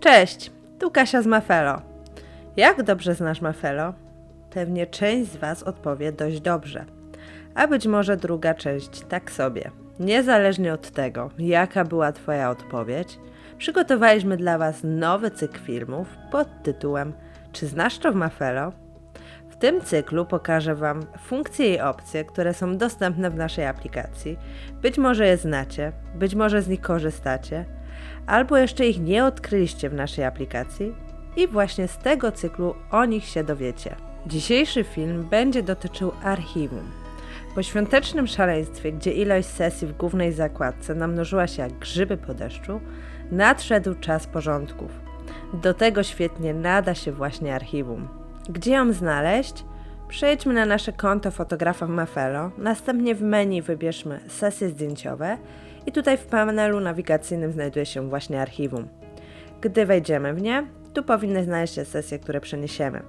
Cześć, tu Kasia z Mafelo. Jak dobrze znasz Mafelo? Pewnie część z Was odpowie dość dobrze, a być może druga część tak sobie. Niezależnie od tego, jaka była Twoja odpowiedź, przygotowaliśmy dla Was nowy cykl filmów pod tytułem Czy znasz to w Mafelo? W tym cyklu pokażę Wam funkcje i opcje, które są dostępne w naszej aplikacji. Być może je znacie, być może z nich korzystacie, albo jeszcze ich nie odkryliście w naszej aplikacji i właśnie z tego cyklu o nich się dowiecie. Dzisiejszy film będzie dotyczył archiwum. Po świątecznym szaleństwie, gdzie ilość sesji w głównej zakładce namnożyła się jak grzyby po deszczu, nadszedł czas porządków. Do tego świetnie nada się właśnie archiwum. Gdzie ją znaleźć? Przejdźmy na nasze konto fotografa w Mafelo, następnie w menu wybierzmy sesje zdjęciowe i tutaj w panelu nawigacyjnym znajduje się właśnie archiwum. Gdy wejdziemy w nie, tu powinny znaleźć się sesje, które przeniesiemy.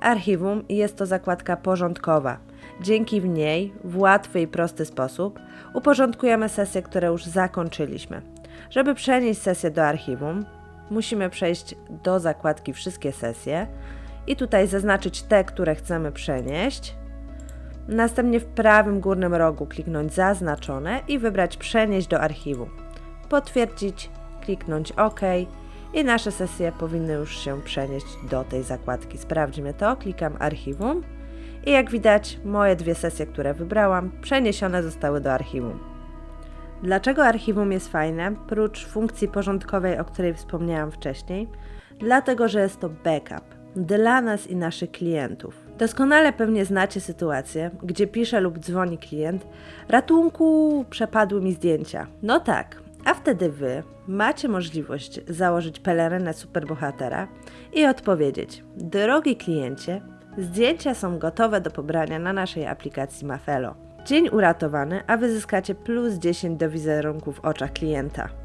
Archiwum jest to zakładka porządkowa. Dzięki niej w łatwy i prosty sposób uporządkujemy sesje, które już zakończyliśmy. Żeby przenieść sesję do archiwum, musimy przejść do zakładki Wszystkie sesje i tutaj zaznaczyć te, które chcemy przenieść. Następnie w prawym górnym rogu kliknąć Zaznaczone i wybrać Przenieść do archiwum. Potwierdzić, kliknąć OK i nasze sesje powinny już się przenieść do tej zakładki. Sprawdźmy to, klikam Archiwum i jak widać moje dwie sesje, które wybrałam, przeniesione zostały do archiwum. Dlaczego archiwum jest fajne? Prócz funkcji porządkowej, o której wspomniałam wcześniej, dlatego że jest to backup dla nas i naszych klientów. Doskonale pewnie znacie sytuację, gdzie pisze lub dzwoni klient: Ratunku, przepadły mi zdjęcia. No tak, a wtedy wy macie możliwość założyć pelerynę superbohatera i odpowiedzieć: Drogi kliencie, zdjęcia są gotowe do pobrania na naszej aplikacji Mafelo. Dzień uratowany, a wy zyskacie plus 10 do wizerunku w oczach klienta.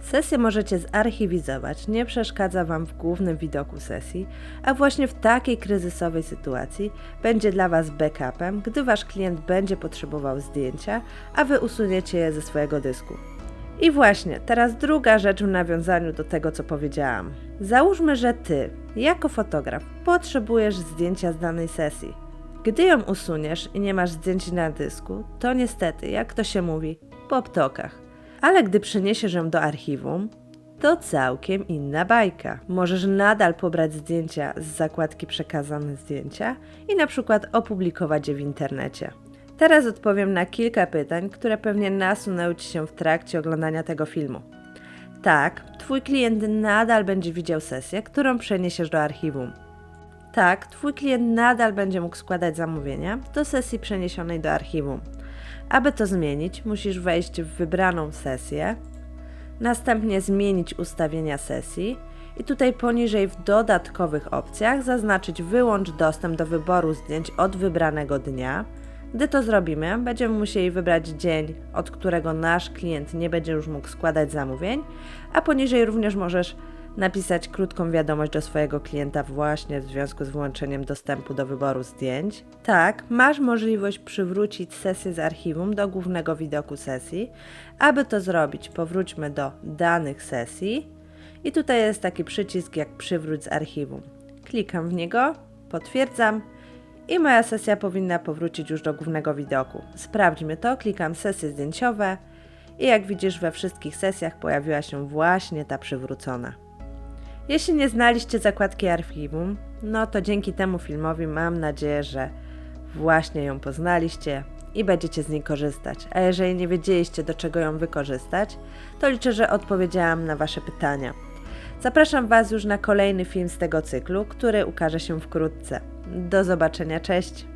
Sesję możecie zarchiwizować, nie przeszkadza Wam w głównym widoku sesji, a właśnie w takiej kryzysowej sytuacji będzie dla Was backupem, gdy Wasz klient będzie potrzebował zdjęcia, a Wy usuniecie je ze swojego dysku. I właśnie, teraz druga rzecz w nawiązaniu do tego, co powiedziałam. Załóżmy, że Ty, jako fotograf, potrzebujesz zdjęcia z danej sesji. Gdy ją usuniesz i nie masz zdjęć na dysku, to niestety, jak to się mówi, po ptokach. Ale gdy przeniesiesz ją do archiwum, to całkiem inna bajka. Możesz nadal pobrać zdjęcia z zakładki przekazane zdjęcia i na przykład opublikować je w internecie. Teraz odpowiem na kilka pytań, które pewnie nasunęły Ci się w trakcie oglądania tego filmu. Tak, Twój klient nadal będzie widział sesję, którą przeniesiesz do archiwum. Tak, Twój klient nadal będzie mógł składać zamówienia do sesji przeniesionej do archiwum. Aby to zmienić, musisz wejść w wybraną sesję, następnie zmienić ustawienia sesji i tutaj poniżej w dodatkowych opcjach zaznaczyć wyłącz dostęp do wyboru zdjęć od wybranego dnia. Gdy to zrobimy, będziemy musieli wybrać dzień, od którego nasz klient nie będzie już mógł składać zamówień, a poniżej również możesz napisać krótką wiadomość do swojego klienta właśnie w związku z wyłączeniem dostępu do wyboru zdjęć. Tak, masz możliwość przywrócić sesję z archiwum do głównego widoku sesji. Aby to zrobić, powróćmy do danych sesji i tutaj jest taki przycisk jak przywróć z archiwum. Klikam w niego, potwierdzam i moja sesja powinna powrócić już do głównego widoku. Sprawdźmy to, klikam sesje zdjęciowe i jak widzisz we wszystkich sesjach pojawiła się właśnie ta przywrócona. Jeśli nie znaliście zakładki archiwum, no to dzięki temu filmowi mam nadzieję, że właśnie ją poznaliście i będziecie z niej korzystać. A jeżeli nie wiedzieliście, do czego ją wykorzystać, to liczę, że odpowiedziałam na Wasze pytania. Zapraszam Was już na kolejny film z tego cyklu, który ukaże się wkrótce. Do zobaczenia, cześć!